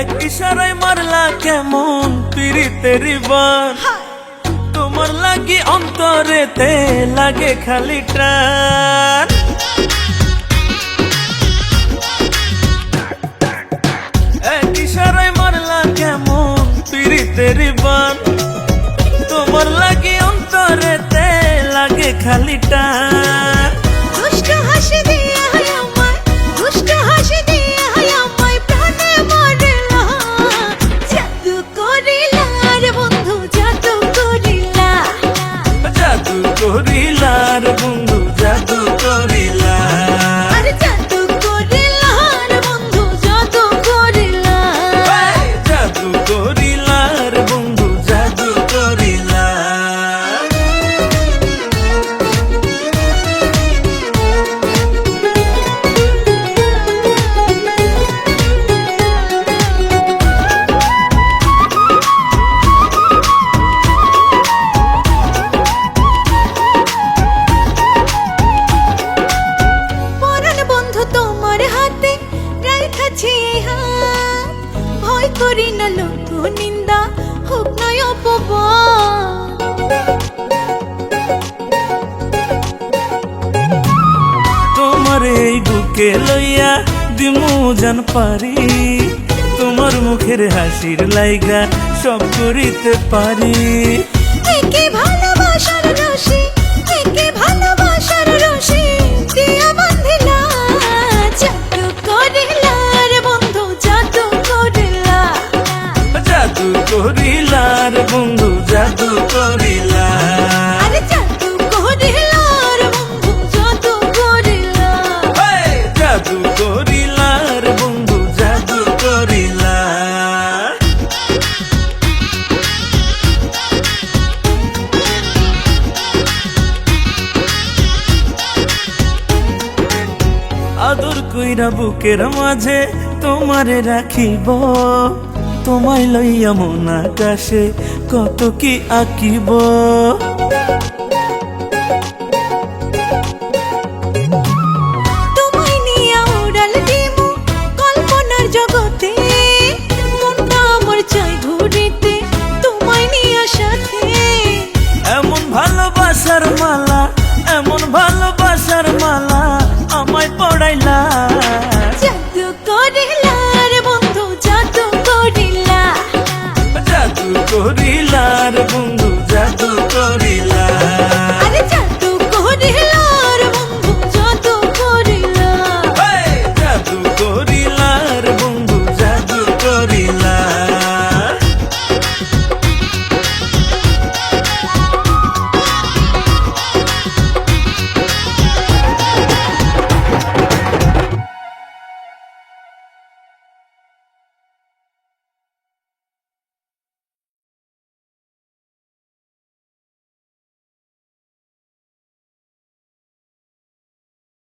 এক ইশারায় মারলা কেমন পিরিতের বান তোমার লাগি অন্তরেতে লাগে খালি টান। এক ইশারায় মারলা কেমন পিরিতের বান তোমার লাগি অন্তরেতে লাগে খালি টান। করিলার বুকে লইয়া দিমু জান পারি। তোমার মুখের হাসির লাইগা সব করিতে পারি। আদর বুকের মাঝে তোমারে রাখিব। তোমায় লইয়া মন আকাশে কত কি আঁকিব। responder.